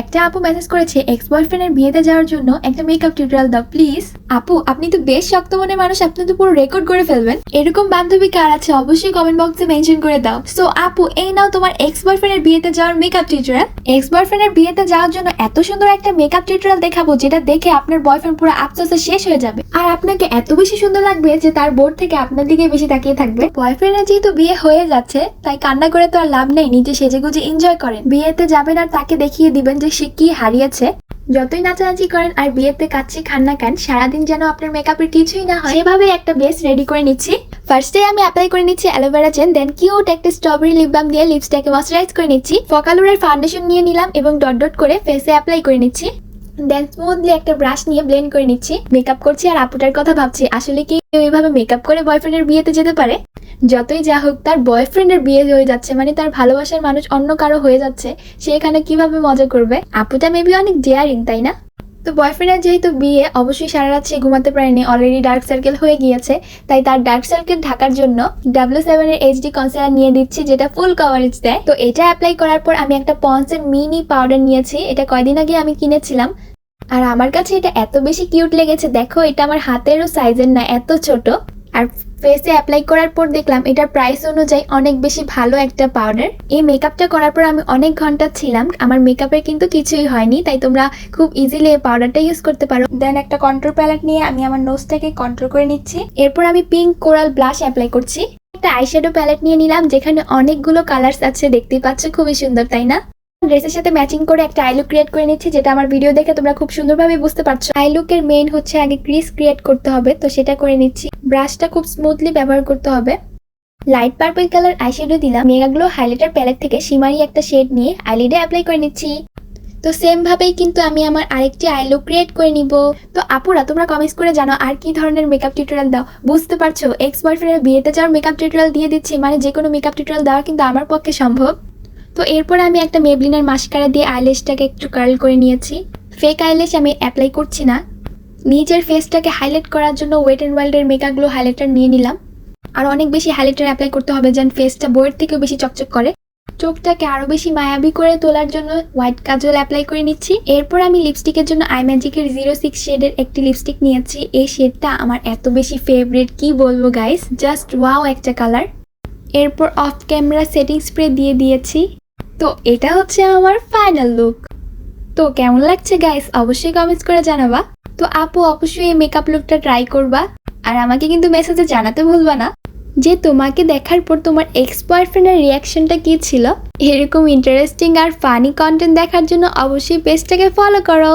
একটা আপু মেসেজ করেছে এক্স বয়ফ্রেন্ডের বিয়েতে যাওয়ার জন্য একটা মেকআপ টিউটোরিয়াল দাও প্লিজ আপু, আপনি তো বেশ শক্ত মনের মানুষ, আপনি তো পুরো রেকর্ড করে ফেলবেন। এরকম বান্ধবী কার আছে, অবশ্যই কমেন্ট বক্সে মেনশন করে দাও। সো আপু, এই নাও তোমার এক্স বয়ফ্রেন্ডের বিয়েতে যাওয়ার মেকআপ টিউটোরিয়াল এক্স বয়ফ্রেন্ডের বিয়েতে যাওয়ার জন্য এত সুন্দর একটা মেকআপ টিউটোরিয়াল দেখাবো, যেটা দেখে আপনার বয়ফ্রেন্ড পুরো আফসোসে শেষ হয়ে যাবে। আর আপনাকে এত বেশি সুন্দর লাগবে যে তার বোর্ড থেকে আপনার দিকে বেশি তাকিয়ে থাকবে। বয়ফ্রেন্ডের যেহেতু বিয়ে হয়ে যাচ্ছে, তাই কান্না করে তো আর লাভ নেই, নিজে সেজেগুজে এনজয় করেন। বিয়েতে যাবেন আর তাকে দেখিয়ে দিবেন যে সে কি হারিয়েছে? যতই নাচানাচি করেন আর বিয়েতে কাচ্ছি খান না কেন, সারাদিন যেন আপনার মেকআপের কিছুই না হয়। সেভাবে একটা বেস রেডি করে নিচ্ছি। ফার্স্টে আমি অ্যাপ্লাই করে নিচ্ছি aloe vera gel then cute একটা স্ট্রবেরি লিপ বাম দিয়ে লিপসটাকে ময়শ্চারাইজ করে নিচ্ছি। ফকালুরের ফাউন্ডেশন নিয়ে নিলাম এবং ডট ডট করে ফেসে অ্যাপ্লাই করে নিচ্ছি। দেন স্মুথলি একটা ব্রাশ নিয়ে ব্লেন্ড করে নিচ্ছি। মেকআপ করছি আর আপুটার কথা ভাবছি, আসলে কি কেউ এইভাবে মেকআপ করে বয়ফ্রেন্ডের বিয়েতে যেতে পারে? যতই যা হোক, তার বয়ফ্রেন্ডের বিয়ে হয়ে যাচ্ছে মানে তার ভালোবাসার মানুষ অন্য কারও হয়ে যাচ্ছে, সে এখানে কীভাবে মজা করবে? আপুটা মেবি অনেক ডেয়ারিং তাই না? তো বয়ফ্রেন্ডের যেহেতু বিয়ে, অবশ্যই সারা রাত সে ঘুমাতে পারেনি অলরেডি ডার্ক সার্কেল হয়ে গিয়েছে, তাই তার ডার্ক সার্কেল ঢাকার জন্য ডাব্লিউ সেভেন এর এইচডি কনসিলার নিয়ে দিচ্ছি, যেটা ফুল কভারেজ দেয়। তো এটা অ্যাপ্লাই করার পর আমি একটা পন্সের মিনি পাউডার নিয়েছি, এটা কয়দিন আগে আমি কিনেছিলাম। আর আমার কাছে এটা এত বেশি কিউট লেগেছে, দেখো এটা আমার হাতেরও সাইজের না, এত ছোট। আর ফেসে অ্যাপ্লাই করার পর দেখলাম এটার প্রাইস অনুযায়ী অনেক বেশি ভালো একটা পাউডার এই মেকআপটা করার পর আমি অনেক ঘণ্টা ছিলাম, আমার মেকআপের কিন্তু কিছুই হয়নি, তাই তোমরা খুব ইজিলি এই পাউডারটা ইউজ করতে পারো। দেন একটা কন্ট্রোল প্যালেট নিয়ে আমি আমার নোজটাকে কন্ট্রোল করে নিচ্ছি। এরপর আমি পিঙ্ক কোরাল ব্লাশ অ্যাপ্লাই করছি। একটা আইশ্যাডো প্যালেট নিয়ে নিলাম, যেখানে অনেকগুলো কালার্স আছে, দেখতেই পাচ্ছ, খুবই সুন্দর, তাই না? ড্রেসের সাথে ম্যাচিং করে একটা আইলুক ক্রিয়েট করে নিচ্ছি, যেটা আমার ভিডিও দেখে তোমরা খুব সুন্দরভাবে বুঝতে পারছ। আইলুকের মেইন হচ্ছে আগে ক্রিস ক্রিয়েট করতে হবে, তো সেটা করে নিচ্ছি। ব্রাশটা খুব স্মুথলি ব্যবহার করতে হবে। লাইট পার্পল কালার আইশ্যাডো দিলাম। মেগাগ্লো হাইলাইটার প্যালেট থেকে সীমারি একটা শেড নিয়ে আইলিডে অ্যাপ্লাই করে নিচ্ছি। তো সেম ভাবেই কিন্তু আমি আমার আরেকটি আইলুক ক্রিয়েট করে নিব। তো আপুরা, তোমরা কমেন্টস করে জানো আর কি ধরনের মেকআপ টিউটোরিয়াল দাও। বুঝতে পারছ এক্স বয়ফ্রেন্ডের বিয়েতে যাওয়ার মেকআপ টিউটোরিয়াল দিয়ে দিচ্ছি মানে যে কোনো মেকআপ টিউটোরিয়াল দেওয়া কিন্তু আমার পক্ষে সম্ভব। তো এরপর আমি একটা মেবলিনের মাস্কারা দিয়ে আইলেশটাকে একটু কার্ল করে নিয়েছি। ফেক আইলেশ আমি অ্যাপ্লাই করছি না। নিজের ফেসটাকে হাইলাইট করার জন্য ওয়েট অ্যান্ড ওয়াইল্ডের মেকআপগুলো হাইলাইটার নিয়ে নিলাম। আর অনেক বেশি হাইলাইটার অ্যাপ্লাই করতে হবে যেন ফেসটা বইয়ের থেকেও বেশি চকচক করে। চোখটাকে আরও বেশি মায়াবী করে তোলার জন্য হোয়াইট কাজল অ্যাপ্লাই করে নিচ্ছি। এরপর আমি লিপস্টিকের জন্য আই ম্যাজিকের জিরো সিক্স শেডের একটি লিপস্টিক নিয়েছি। এই শেডটা আমার এত বেশি ফেভারিট কি বলব গাইস জাস্ট ওয়াও একটা কালার এরপর অফ ক্যামেরা সেটিং স্প্রে দিয়ে দিয়েছি। তো এটা হচ্ছে আমার ফাইনাল লুক তো কেমন লাগছে গাইস অবশ্যই কমেন্টস করে জানাবা। তো আপু, অবশ্যই এই মেকআপ লুকটা ট্রাই করবা। আর আমাকে কিন্তু মেসেজে জানাতে ভুলবা না। যে তোমাকে দেখার পর তোমার এক্স বয়ফ্রেন্ডের রিয়াকশনটা কী ছিল? এরকম ইন্টারেস্টিং আর ফানি কন্টেন্ট দেখার জন্য অবশ্যই পেজটাকে ফলো করো।